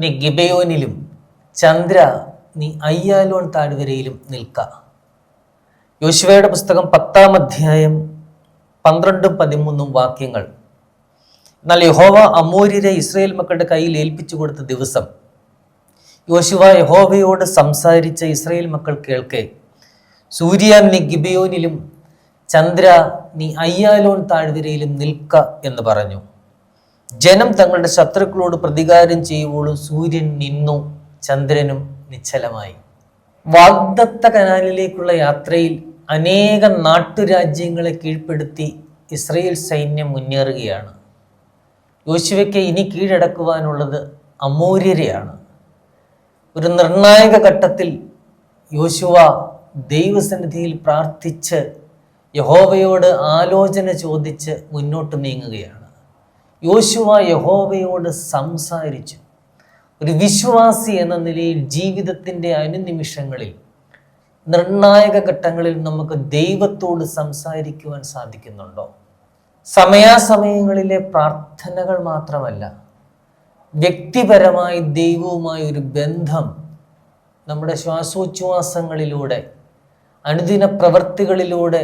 നീ ഗിബയോനിലും ചന്ദ്ര നീ അയ്യാലോൺ താഴ്വരയിലും നിൽക്ക. യോശുവയുടെ പുസ്തകം പത്താം അധ്യായം പന്ത്രണ്ടും പതിമൂന്നും വാക്യങ്ങൾ. എന്നാൽ യഹോവ അമൂര്യരെ ഇസ്രയേൽ മക്കളുടെ കയ്യിൽ ഏൽപ്പിച്ചു കൊടുത്ത ദിവസം യോശുവ യഹോവയോട് സംസാരിച്ച ഇസ്രയേൽ മക്കൾ കേൾക്കെ സൂര്യ നീ ഗിബയോനിലും ചന്ദ്ര നീ അയ്യാലോൺ താഴ്വരയിലും നിൽക്ക എന്ന് പറഞ്ഞു. ജനം തങ്ങളുടെ ശത്രുക്കളോട് പ്രതികാരം ചെയ്യുമ്പോഴും സൂര്യൻ നിന്നു ചന്ദ്രനും നിശ്ചലമായി. വാഗ്ദത്ത കനാലിലേക്കുള്ള യാത്രയിൽ അനേകം നാട്ടുരാജ്യങ്ങളെ കീഴ്പ്പെടുത്തി ഇസ്രയേൽ സൈന്യം മുന്നേറുകയാണ്. യോശുവയ്ക്ക് ഇനി കീഴടക്കുവാനുള്ളത് അമൂര്യരെയാണ്. ഒരു നിർണായക ഘട്ടത്തിൽ യോശുവ ദൈവസന്നിധിയിൽ പ്രാർത്ഥിച്ച് യഹോവയോട് ആലോചന ചോദിച്ച് മുന്നോട്ട് നീങ്ങുകയാണ്. യോശുവ യഹോവയോട് സംസാരിച്ചു. ഒരു വിശ്വാസി എന്ന നിലയിൽ ജീവിതത്തിന്റെ അനുനിമിഷങ്ങളിൽ നിർണായക ഘട്ടങ്ങളിൽ നമുക്ക് ദൈവത്തോട് സംസാരിക്കുവാൻ സാധിക്കുന്നുണ്ടോ? സമയാസമയങ്ങളിലെ പ്രാർത്ഥനകൾ മാത്രമല്ല വ്യക്തിപരമായി ദൈവവുമായി ഒരു ബന്ധം നമ്മുടെ ശ്വാസോച്ഛ്വാസങ്ങളിലൂടെ അനുദിന പ്രവൃത്തികളിലൂടെ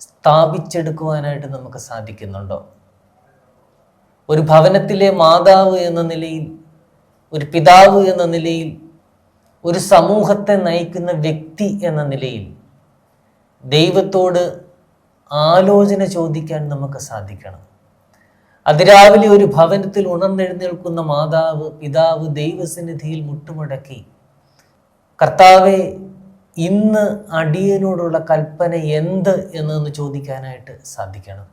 സ്ഥാപിച്ചെടുക്കുവാനായിട്ട് നമുക്ക് സാധിക്കുന്നുണ്ടോ? ഒരു ഭവനത്തിലെ മാതാവ് എന്ന നിലയിൽ ഒരു പിതാവ് എന്ന നിലയിൽ ഒരു സമൂഹത്തെ നയിക്കുന്ന വ്യക്തി എന്ന നിലയിൽ ദൈവത്തോട് ആലോചന ചോദിക്കാൻ നമുക്ക് സാധിക്കണം. അതിരാവിലെ ഒരു ഭവനത്തിൽ ഉണർന്നെഴുന്നേൽക്കുന്ന മാതാവ് പിതാവ് ദൈവസന്നിധിയിൽ മുട്ടുമടക്കി കർത്താവെ ഇന്ന് അടിയനോടുള്ള കൽപ്പന എന്ത്? എന്നൊന്ന് ചോദിക്കാനായിട്ട് സാധിക്കണം.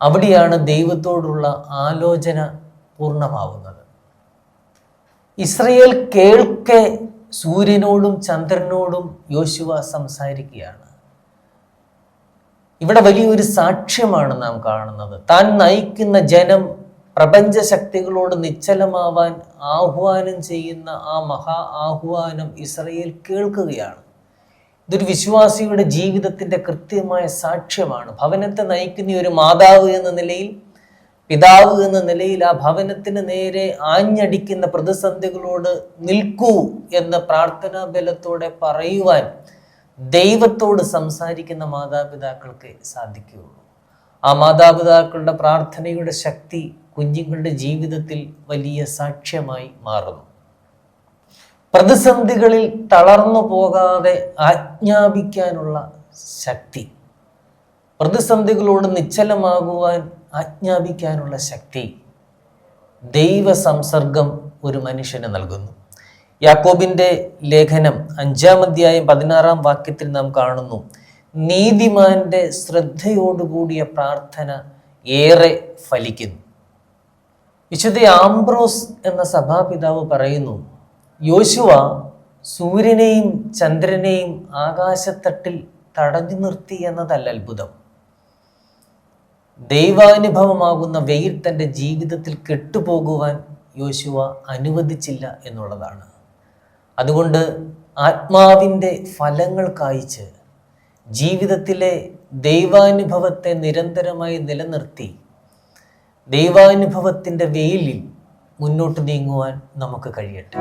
അവിടെയാണ് ദൈവത്തോടുള്ള ആലോചന പൂർണമാവുന്നത്. ഇസ്രയേൽ കേൾക്കെ സൂര്യനോടും ചന്ദ്രനോടും യോശുവ സംസാരിക്കുകയാണ്. ഇവിടെ വലിയൊരു സാക്ഷ്യമാണ് നാം കാണുന്നത്. താൻ നയിക്കുന്ന ജനം പ്രപഞ്ച ശക്തികളോട് നിശ്ചലമാവാൻ ആഹ്വാനം ചെയ്യുന്ന ആ മഹാ ആഹ്വാനം ഇസ്രയേൽ കേൾക്കുകയാണ്. ഇതൊരു വിശ്വാസിയുടെ ജീവിതത്തിന്റെ കൃത്യമായ സാക്ഷ്യമാണ്. ഭവനത്തെ നയിക്കുന്ന ഒരു മാതാവ് എന്ന നിലയിൽ പിതാവ് എന്ന നിലയിൽ ആ ഭവനത്തിന് നേരെ ആഞ്ഞടിക്കുന്ന പ്രതിസന്ധികളോട് നിൽക്കൂ എന്ന പ്രാർത്ഥനാ ബലത്തോടെ പറയുവാൻ ദൈവത്തോട് സംസാരിക്കുന്ന മാതാപിതാക്കൾക്ക് സാധിക്കുകയുള്ളൂ. ആ മാതാപിതാക്കളുടെ പ്രാർത്ഥനയുടെ ശക്തി കുഞ്ഞുങ്ങളുടെ ജീവിതത്തിൽ വലിയ സാക്ഷ്യമായി മാറുന്നു. പ്രതിസന്ധികളിൽ തളർന്നു പോകാതെ ആജ്ഞാപിക്കാനുള്ള ശക്തി. പ്രതിസന്ധികളോട് നിശ്ചലമാകുവാൻ ആജ്ഞാപിക്കാനുള്ള ശക്തി ദൈവ സംസർഗം ഒരു മനുഷ്യന് നൽകുന്നു. യാക്കോബിന്റെ ലേഖനം അഞ്ചാം അധ്യായം പതിനാറാം വാക്യത്തിൽ നാം കാണുന്നു നീതിമാന്റെ ശ്രദ്ധയോടുകൂടിയ പ്രാർത്ഥന ഏറെ ഫലിക്കുന്നു. വിശുദ്ധ ആംബ്രോസ് എന്ന സഭാപിതാവ് പറയുന്നു യോശുവ സൂര്യനെയും ചന്ദ്രനെയും ആകാശത്തട്ടിൽ തടഞ്ഞു നിർത്തി എന്നതല്ല അത്ഭുതം. ദൈവാനുഭവമാകുന്ന വെയിൽ തന്റെ ജീവിതത്തിൽ കെട്ടുപോകുവാൻ യോശുവ അനുവദിച്ചില്ല എന്നുള്ളതാണ്. അതുകൊണ്ട് ആത്മാവിന്റെ ഫലങ്ങൾ കായ്ച്ച് ജീവിതത്തിലെ ദൈവാനുഭവത്തെ നിരന്തരമായി നിലനിർത്തി ദൈവാനുഭവത്തിന്റെ വെയിലിൽ മുന്നോട്ട് നീങ്ങുവാൻ നമുക്ക് കഴിയട്ടെ.